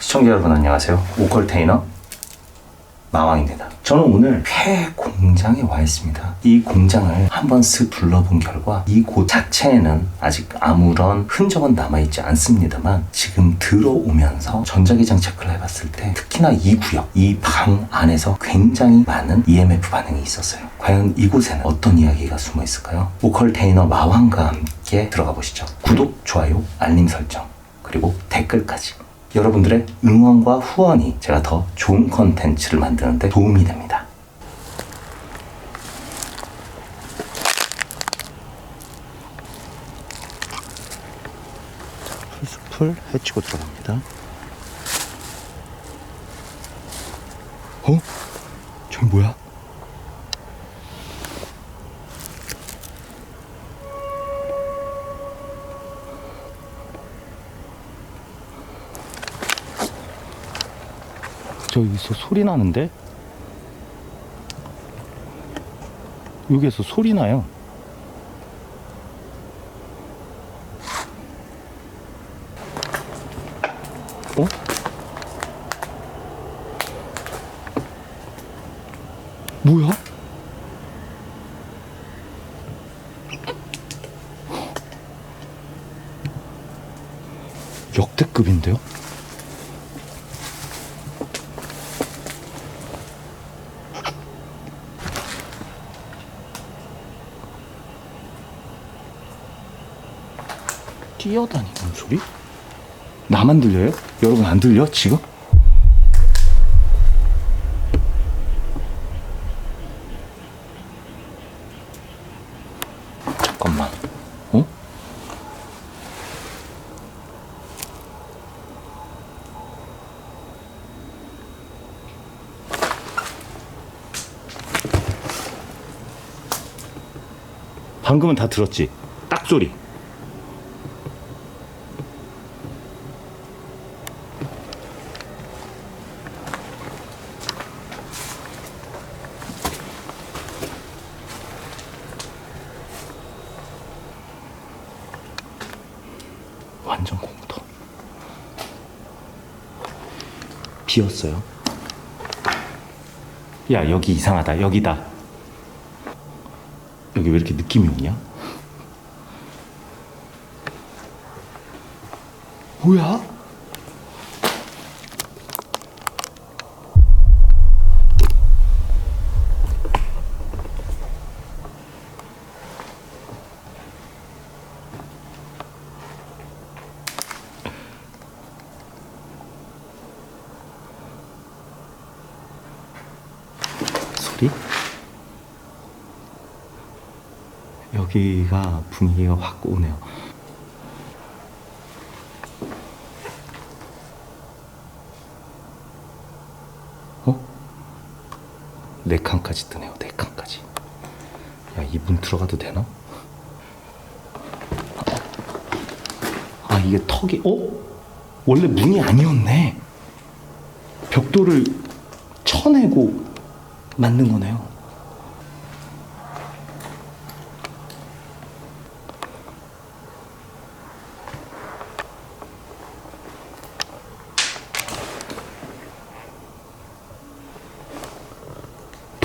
시청자 여러분 안녕하세요. 오컬테이너 마왕입니다. 저는 오늘 폐 공장에 와 있습니다. 이 공장을 한번 쓱 둘러본 결과 이 곳 자체에는 아직 아무런 흔적은 남아있지 않습니다만 지금 들어오면서 전자기장 체크를 해봤을 때 특히나 이 구역, 이 방 안에서 굉장히 많은 EMF 반응이 있었어요. 과연 이곳에는 어떤 이야기가 숨어 있을까요? 오컬테이너 마왕과 함께 들어가 보시죠. 구독, 좋아요, 알림 설정, 그리고 댓글까지. 여러분들의 응원과 후원이 제가 더 좋은 컨텐츠를 만드는데 도움이 됩니다. 풀숲을 헤치고 들어갑니다. 어? 저기 뭐야? 저기서 소리 나는데? 여기에서 소리 나요. 어? 뭐야? 역대급인데요? 뛰어다니는 소리? 나만 들려요? 여러분 안 들려? 지금? 잠깐만. 어? 방금은 다 들었지? 딱 소리. 완전 공터. 비었어요. 야 여기 이상하다. 여기다. 여기 왜 이렇게 느낌이 오냐? 뭐야? 소리? 여기가 분위기가 확 오네요. 어? 네 칸까지 뜨네요. 네 칸까지. 야, 이 문 들어가도 되나? 아, 이게 턱이, 어? 원래 문이 아니었네. 벽돌을 쳐내고 만든 거네요.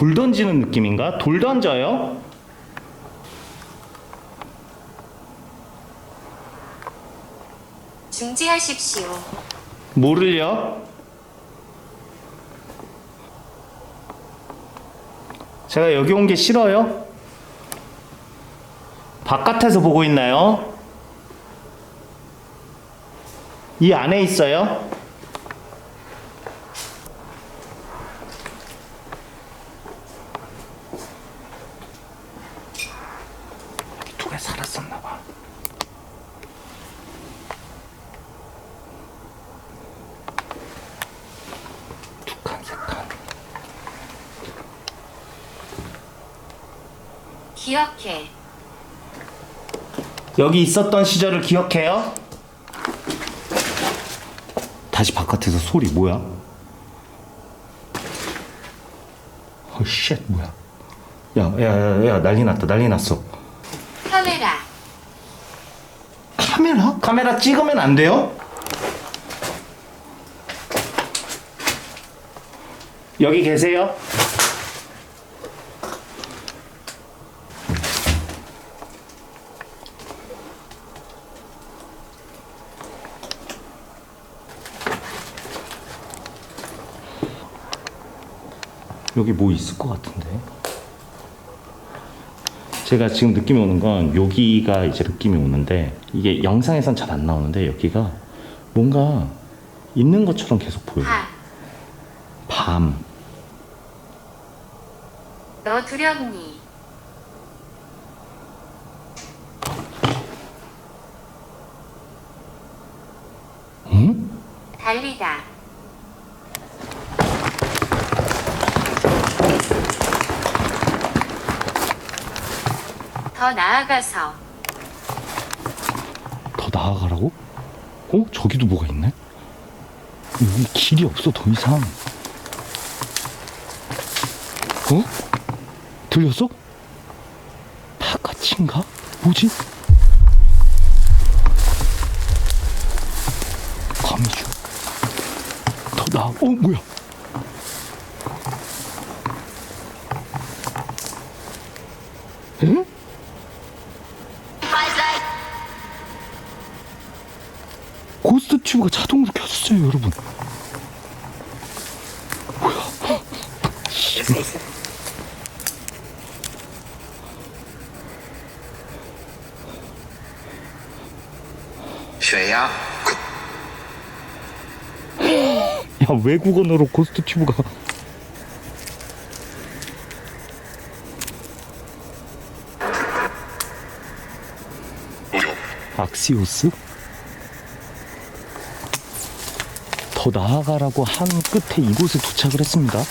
돌 던지는 느낌인가? 돌 던져요? 중지하십시오. 뭐를요? 제가 여기 온 게 싫어요? 바깥에서 보고 있나요? 이 안에 있어요? 기억해. 여기 있었던 시절을 기억해요? 다시 바깥에서 소리 뭐야? 어, 쉣 뭐야? 야, 야, 야, 야, 난리 났다, 난리 났어. 카메라. 카메라? 카메라 찍으면 안 돼요? 여기 계세요? 여기 뭐 있을 것 같은데? 제가 지금 느낌이 오는 건 여기가 이제 느낌이 오는데 이게 영상에선 잘 안 나오는데 여기가 뭔가 있는 것처럼 계속 보여요. 밤. 밤. 너 두렵니? 응? 달리다 더 나아가서 더 나아가라고? 어? 저기도 뭐가 있네? 여기 길이 없어 더 이상. 어? 들렸어? 바깥인가? 뭐지? 거미줄. 더 나아. 어 뭐야? 응? 고스트 튜브가 자동으로 켜졌어요, 여러분. 뭐야? 血压 야, 외국어로 고스트 튜브가. 악시오스? 더 나아가라고 한 끝에 이곳에 도착을 했습니다.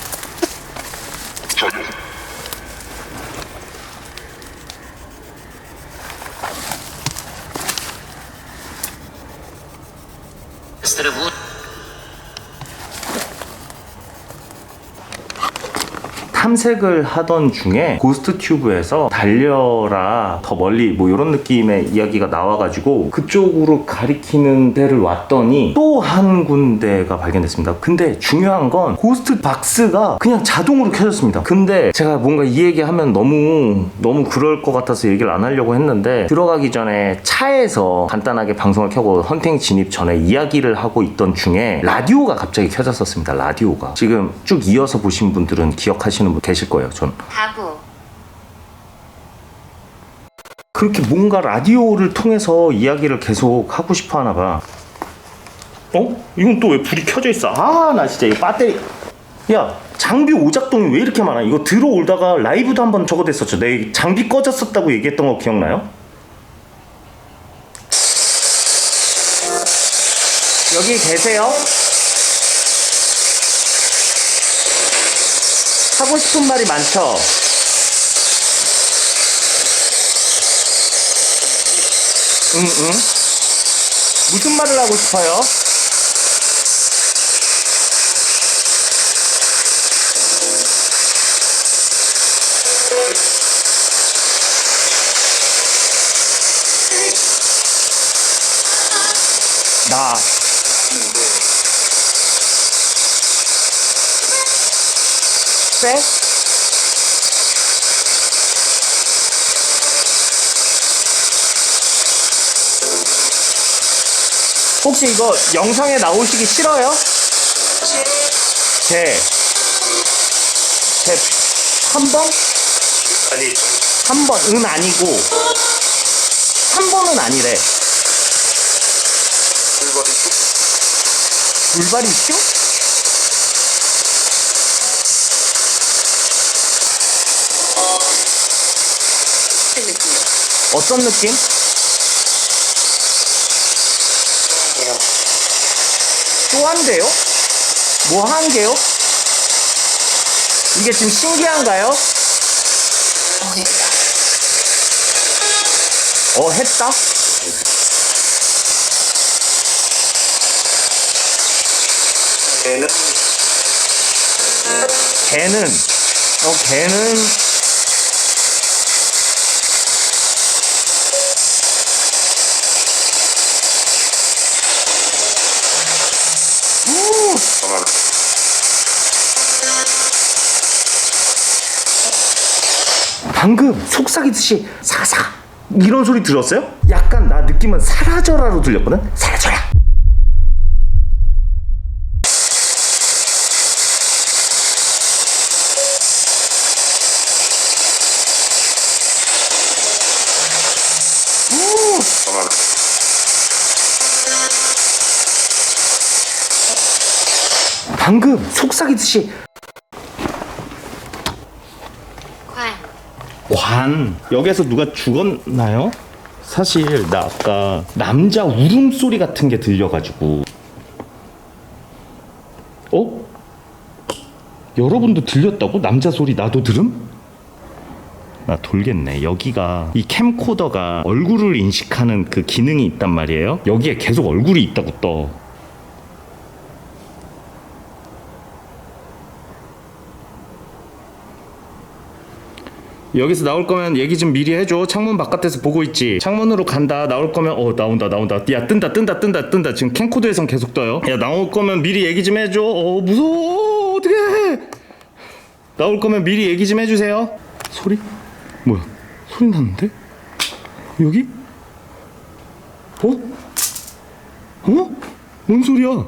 탐색을 하던 중에 고스트 튜브에서 달려라 더 멀리 뭐 이런 느낌의 이야기가 나와가지고 그쪽으로 가리키는 데를 왔더니 또 한 군데가 발견됐습니다. 근데 중요한 건 고스트 박스가 그냥 자동으로 켜졌습니다. 근데 제가 뭔가 이 얘기하면 너무 너무 그럴 것 같아서 얘기를 안 하려고 했는데 들어가기 전에 차에서 간단하게 방송을 켜고 헌팅 진입 전에 이야기를 하고 있던 중에 라디오가 갑자기 켜졌었습니다. 라디오가 지금 쭉 이어서 보신 분들은 기억하시는 분 계실 거예요. 전 가구 그렇게 뭔가 라디오를 통해서 이야기를 계속 하고 싶어 하나 봐. 어? 이건 또 왜 불이 켜져 있어? 아, 나 진짜 이 배터리. 야, 장비 오작동이 왜 이렇게 많아? 이거 들어올다가 라이브도 한번 저거 됐었죠. 내 장비 꺼졌었다고 얘기했던 거 기억나요? 여기 계세요? 하고 싶은 말이 많죠? 응, 응. 무슨 말을 하고 싶어요? 나. 쎄? 혹시 이거 영상에 나오시기 싫어요? 제, 제, 한 번? 아니 한 번, 은 아니고, 한 번은 아니래. 불벌이 불발이 있 어떤 느낌? 또 한대요? 뭐 한 개요? 이게 지금 신기한가요? 어, 했다? 얘는 걔는 어, 걔는 방금 속삭이듯이 사사 이런 소리 들었어요? 약간 나 느낌은 사라져라로 들렸거든? 사라져라 속삭이듯이 관, 관 여기에서 누가 죽었나요? 사실 나 아까 남자 울음소리 같은 게 들려가지고 어? 여러분도 들렸다고? 남자 소리 나도 들음? 나 돌겠네 여기가 이 캠코더가 얼굴을 인식하는 그 기능이 있단 말이에요 여기에 계속 얼굴이 있다고 떠 여기서 나올 거면 얘기 좀 미리 해줘. 창문 바깥에서 보고 있지. 창문으로 간다. 나올 거면 어 나온다 나온다. 야 뜬다 뜬다 뜬다 뜬다. 지금 캠코더에선 계속 떠요. 야 나올 거면 미리 얘기 좀 해줘. 어 무서워. 어떻게 해? 나올 거면 미리 얘기 좀 해주세요. 소리? 뭐야? 소리 났는데? 여기? 어? 어? 뭔 소리야?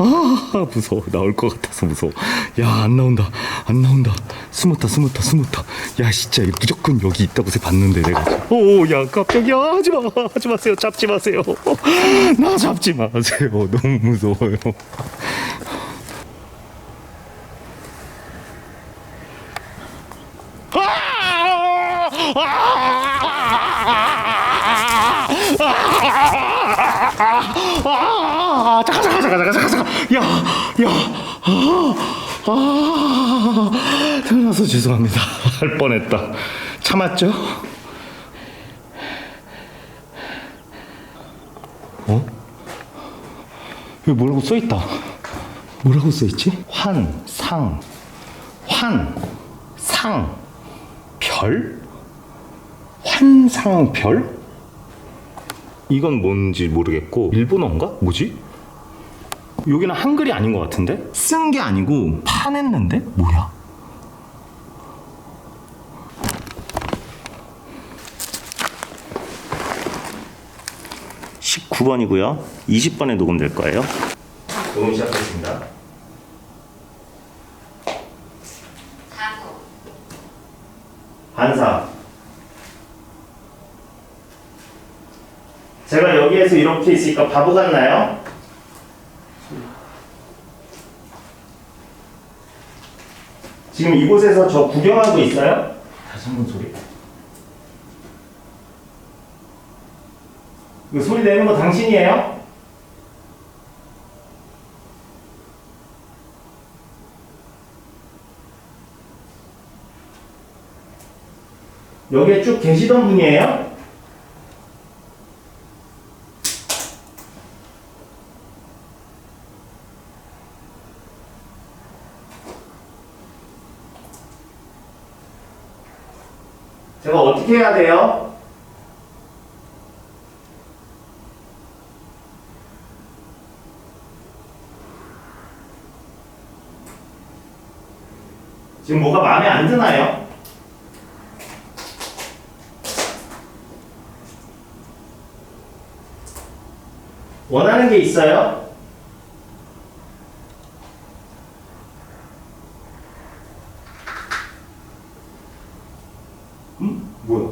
아 무서워. 나올 것 같아서 무서워. 야 안 나온다. 안 나온다. 숨었다 숨었다 숨었다. 야 진짜 무조건 여기 있다고 해 봤는데 내가 오야 깜짝이야. 하지마. 하지 마세요. 잡지 마세요. 나 잡지 마세요. 너무 무서워요. 아, 잠깐, 잠깐, 잠깐, 잠깐, 잠깐, 야, 야, 아, 아, 태어나서 죄송합니다. 할 뻔했다. 참았죠? 어? 여기 뭐라고 써 있다. 뭐라고 써 있지? 환, 상, 환, 상, 별? 환상별? 이건 뭔지 모르겠고 일본어인가? 뭐지? 여기는 한글이 아닌 것 같은데? 쓴 게 아니고 파냈는데? 뭐야? (19번이고요) (20번에) 녹음될 거예요 녹음 시작했습니다 가구, 반사 여기에서 이렇게 있으니까 바보 같나요? 지금 이곳에서 저 구경하고 있어요? 다시 한 번 소리. 이거 소리 내는 거 당신이에요? 여기에 쭉 계시던 분이에요? 제가 어떻게 해야 돼요? 지금 뭐가 마음에 안 드나요? 원하는 게 있어요? 응? 뭐야?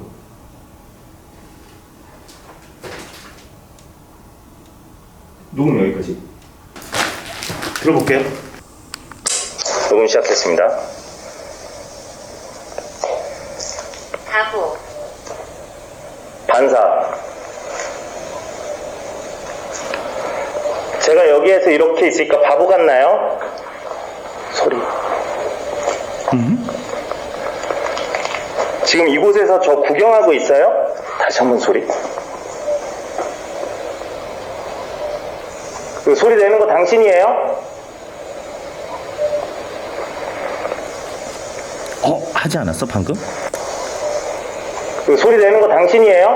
녹음 여기까지. 들어볼게요. 녹음 시작했습니다. 가구, 반사. 제가 여기에서 이렇게 있으니까 바보 같나요? 소리. 지금 이곳에서 저 구경하고 있어요? 다시 한번 소리. 그 소리 내는 거 당신이에요? 하지 않았어 방금? 그 소리 내는 거 당신이에요?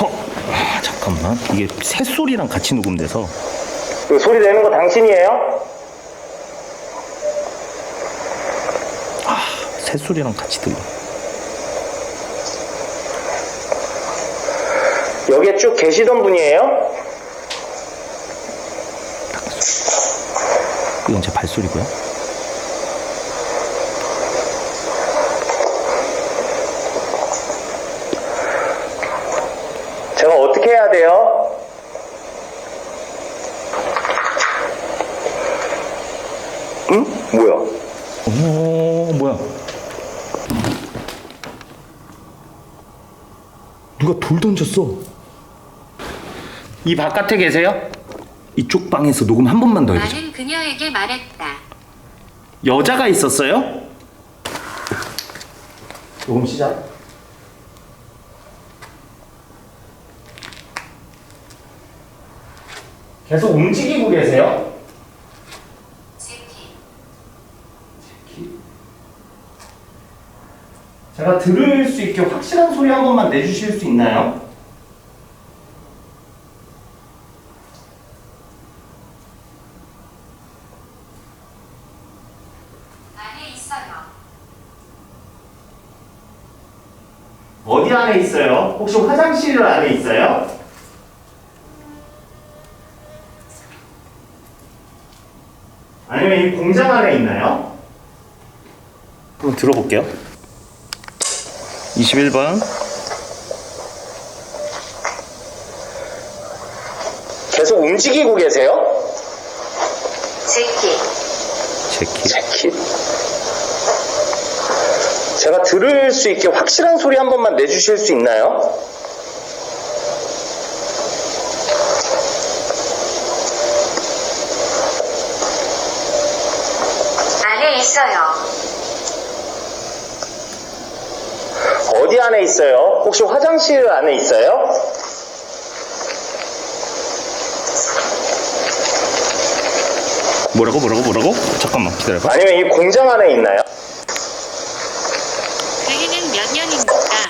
허, 아, 잠깐만 이게 새소리랑 같이 녹음돼서 그 소리 내는 거 당신이에요? 새소리랑 같이 들려. 여기에 쭉 계시던 분이에요? 이건 제 발소리고요. 제가 어떻게 해야 돼요? 응? 뭐야? 어 뭐야? 누가 돌 던졌어? 이 바깥에 계세요? 이쪽 방에서 녹음 한 번만 더 해보자. 나는 그녀에게 말했다. 여자가 있었어요? 녹음 시작. 계속 움직이고 계세요? 제키. 제가 들을 수 있게 확실한 소리 한 번만 내주실 수 있나요? 안에 있어요. 어디 안에 있어요? 혹시 화장실 안에 있어요? 아니면 이 공장 안에 있나요? 한번 들어볼게요. 21번. 계속 움직이고 계세요? 제키. 제키. 제키. 제가 들을 수 있게 확실한 소리 한 번만 내주실 수 있나요? 안에 있어요. 어디 안에 있어요? 혹시 화장실 안에 있어요? 뭐라고 뭐라고 뭐라고? 잠깐만 기다려봐. 아니면 이 공장 안에 있나요? 그이는 몇 년입니까?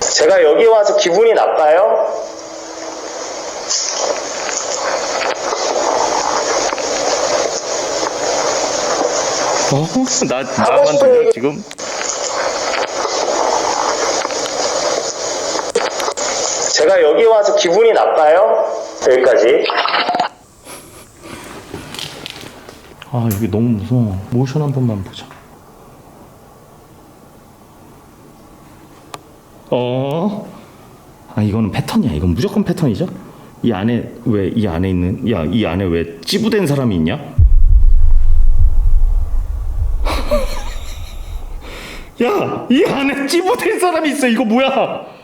제가 여기 와서 기분이 나빠요? 어? 나 나만 들려 지금? 제가 여기 와서 기분이 나빠요? 여기까지. 아 여기 너무 무서워. 모션 한 번만 보자. 어? 아 이거는 패턴이야. 이건 무조건 패턴이죠? 이 안에 왜 이 안에 있는 야 이 안에 왜 찌부된 사람이 있냐? 야 이 안에 찌부된 사람이 있어. 이거 뭐야?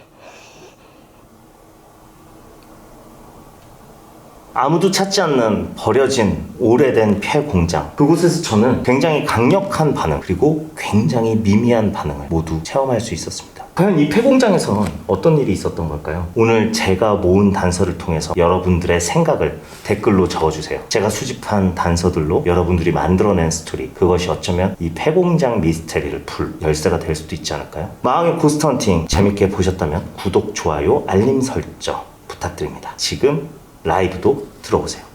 아무도 찾지 않는 버려진 오래된 폐 공장 그곳에서 저는 굉장히 강력한 반응 그리고 굉장히 미미한 반응을 모두 체험할 수 있었습니다 과연 이 폐공장에선 어떤 일이 있었던 걸까요? 오늘 제가 모은 단서를 통해서 여러분들의 생각을 댓글로 적어주세요 제가 수집한 단서들로 여러분들이 만들어낸 스토리 그것이 어쩌면 이 폐공장 미스테리를 풀 열쇠가 될 수도 있지 않을까요? 마왕의 고스트 헌팅 재밌게 보셨다면 구독, 좋아요, 알림 설정 부탁드립니다 지금 라이브도 들어오세요.